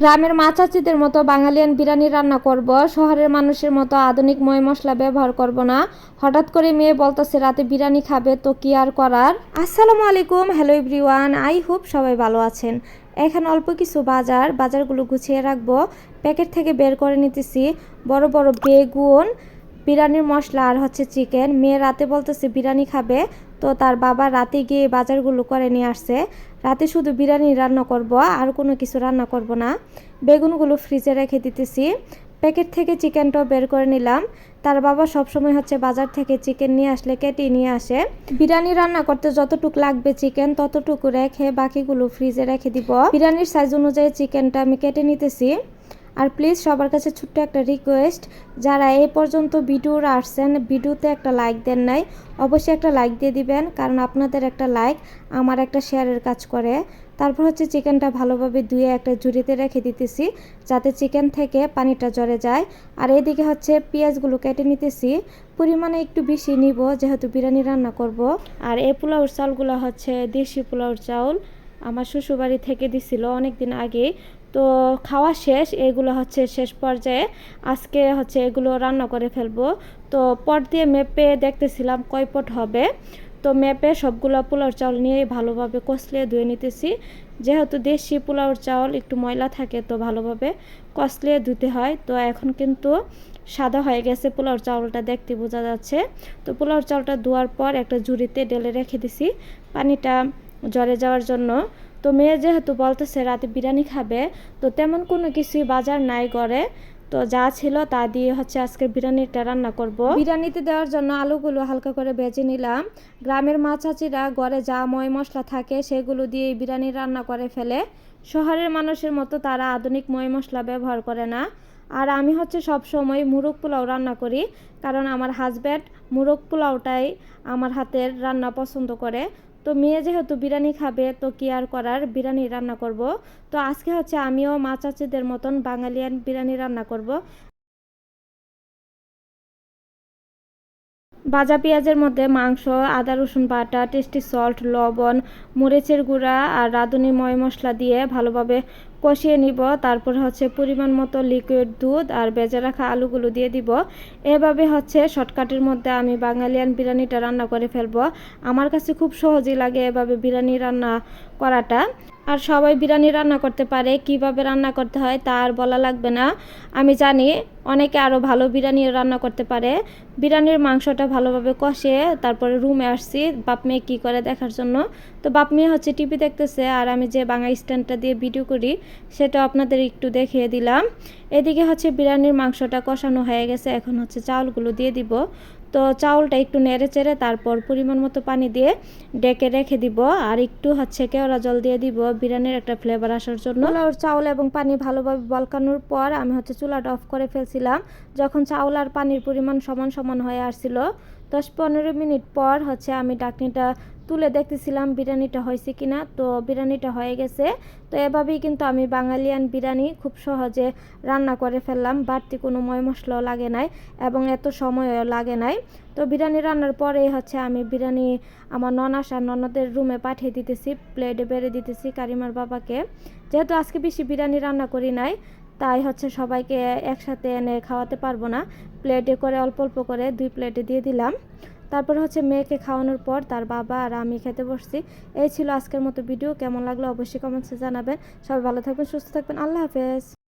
গ্রামের মাচাচিদের মতো বাঙালিয়ান বিরিয়ানি রান্না করব, শহরের মানুষের মতো আধুনিক ময় মশলা ব্যবহার করব না। হঠাৎ করে মেয়ে বলতেছে, রাতে বিরিয়ানি খাবে, তো কি আর করার? আসসালামু আলাইকুম, হ্যালো এভরিওয়ান, আই হোপ সবাই ভালো আছেন। এখানে অল্প কিছু বাজার, বাজারগুলো গুছিয়ে রাখব। প্যাকেট থেকে বের করে নিতেছি। বড় বড় বেগুন বিরিয়ানির মশলা আর হচ্ছে চিকেন। মেয়ে রাতে বলতেছে, বিরিয়ানি খাবে? তো তার বাবা রাতে গিয়ে বাজারগুলো করে নিয়ে আসছে। রাতে শুধু বিরিয়ানি রান্না করব, আর কোনো কিছু রান্না করব না। বেগুনগুলো ফ্রিজে রেখে দিতেছি। প্যাকেট থেকে চিকেনটাও বের করে নিলাম। তার বাবা সবসময় হচ্ছে বাজার থেকে চিকেন নিয়ে আসলে কেটে নিয়ে আসে। বিরিয়ানি রান্না করতে যতটুকু লাগবে চিকেন, ততটুকু রেখে বাকিগুলো ফ্রিজে রেখে দিব। বিরিয়ানির সাইজ অনুযায়ী চিকেনটা আমি কেটে নিতেছি। আর প্লিজ সবার কাছে ছোট্ট একটা রিকোয়েস্ট যারা এই পর্যন্ত ভিডিওর আসছেন, ভিডিওতে একটা লাইক দেন নাই, অবশ্যই একটা লাইক দিয়ে দিবেন, কারণ আপনাদের একটা লাইক আমার একটা শেয়ারের কাজ করে। তারপর হচ্ছে চিকেনটা ভালোভাবে ধুয়ে একটা ঝুড়িতে রেখে দিতেছি, যাতে চিকেন থেকে পানিটা জড়ে যায়। আর এইদিকে হচ্ছে পেঁয়াজগুলো কেটে নিতেছি, পরিমাণে একটু বেশি নিব, যেহেতু বিরিয়ানি রান্না করব। আর এই পোলাওর চাউলগুলো হচ্ছে দেশি পোলাওর চাউল, আমার শ্বশুরবাড়ি থেকে দিছিল অনেক দিন আগে তো খাওয়া শেষ, এগুলো হচ্ছে শেষ পর্যায়ে আজকে হচ্ছে এগুলো রান্না করে ফেলব। তো পট দিয়ে মেপে দেখতেছিলাম কয় পট হবে। তো মেপে সবগুলো পোলাওর চাউল নিয়ে ভালোভাবে কষলিয়ে ধুয়ে নিতেছি। যেহেতু দেশি পোলাওর চাউল একটু ময়লা থাকে তো ভালোভাবে কষলিয়ে ধুতে হয়। তো এখন কিন্তু সাদা হয়ে গেছে পোলাওর চাউলটা দেখতে বোঝা যাচ্ছে। তো পোলাওর চাউলটা ধোয়ার পর একটা ঝুড়িতে ডেলে রেখে দিছি। পানিটা জ্বরে যাওয়ার জন্য তো মেয়ে যেহেতু বলতেছে রাতে বিরিয়ানি খাবে, তো তেমন কোনো কিছুই বাজার নাই করে তো যা ছিল তা দিয়ে হচ্ছে আজকে বিরিয়ানিটা রান্না করব। বিরিয়ানিতে দেওয়ার জন্য আলুগুলো হালকা করে ভেজে নিলাম। গ্রামের মা চাচিরা ঘরে যা ময় মশলা থাকে সেগুলো দিয়ে বিরিয়ানি রান্না করে ফেলে। শহরের মানুষের মতো তারা আধুনিক ময় মশলা ব্যবহার করে না। আর আমি হচ্ছে সব সময় মুরগ পোলাও রান্না করি, কারণ আমার হাজব্যান্ড মুরগ পোলাওটাই আমার হাতের রান্না পছন্দ করে। তো মেয়ে যেহেতু বিরিয়ানি খাবে, তো কি আর করার? বিরিয়ানি রান্না করব। তো আজকে হচ্ছে আমিও মা চাচিদের মতন বাঙালিয়ান বিরিয়ানি রান্না করব। ভাজা পেঁয়াজের মধ্যে মাংস, আদা, রসুন বাটা, টেস্টি সল্ট, লবণ, মরিচের গুঁড়া আর রাঁধুনি ময় মশলা দিয়ে ভালোভাবে কষিয়ে নিব, তারপর হচ্ছে পরিমাণ মতো লিকুইড দুধ আর বেজে রাখা আলুগুলো দিয়ে দিব। এভাবে হচ্ছে শর্টকাটের মধ্যে আমি বাঙালিয়ান বিরিয়ানিটা রান্না করে ফেলব। আমার কাছে খুব সহজই লাগে এভাবে বিরিয়ানি রান্না করাটা। আর সবাই বিরিয়ানি রান্না করতে পারে, কীভাবে রান্না করতে হয় তা আর বলা লাগবে না। আমি জানি অনেকে আরও ভালো বিরিয়ানি রান্না করতে পারে। বিরিয়ানির মাংসটা ভালোভাবে কষিয়ে তারপরে রুমে আসছি, বাপ মেয়ে কী করে দেখার জন্য। তো বাপ মেয়ে হচ্ছে টিভি দেখতেছে আর আমি যে বাংলা স্ট্যান্ডটা দিয়ে ভিডিও করি সেটা আপনাদের একটু দেখিয়ে দিলাম। এদিকে হচ্ছে বিরিয়ানির মাংসটা কষানো হয়ে গেছে। এখন হচ্ছে চাউলগুলো দিয়ে দিব। তো চাউলটা একটু নেড়ে চেড়ে তারপর পরিমাণ মতো পানি দিয়ে ডেকে রেখে দিব। আর একটু হচ্ছে কেওড়া জল দিয়ে দিব। বিরিয়ানির একটা ফ্লেভার আসার জন্য। চাউল এবং পানি ভালোভাবে বলকানোর পর আমি হচ্ছে চুলাটা অফ করে ফেলছিলাম। যখন চাউল আর পানির পরিমাণ সমান সমান হয়ে আসছিল দশ পনেরো মিনিট পর হচ্ছে আমি ডাকনিটা তুলে দেখতেছিলাম বিরিয়ানিটা হয়েছে কিনা। তো বিরিয়ানিটা হয়ে গেছে। তো এভাবেই কিন্তু আমি বাঙালিয়ান বিরিয়ানি খুব সহজে রান্না করে ফেললাম। বাড়তি কোনো ময় মশলাও লাগে নাই এবং এত সময়ও লাগে নাই। তো বিরিয়ানি রান্নার পরেই হচ্ছে আমি বিরিয়ানি আমার ননাস আর ননদের রুমে পাঠিয়ে দিতেছি, প্লেটে বেড়ে দিতেছি কারিমার বাবাকে। যেহেতু আজকে বেশি বিরিয়ানি রান্না করি নাই তাই হচ্ছে সবাইকে একসাথে এনে খাওয়াতে পারব না। প্লেটে করে অল্প অল্প করে দুই প্লেটে দিয়ে দিলাম। তারপর হচ্ছে মেয়েকে খাওয়ানোর পর তার বাবা আর আমি খেতে বসছি। এই ছিল আজকের মতো ভিডিও। কেমন লাগল অবশ্যই কমেন্টসে জানাবেন। সবাই ভালো থাকবেন, সুস্থ থাকবেন। আল্লাহ হাফেজ।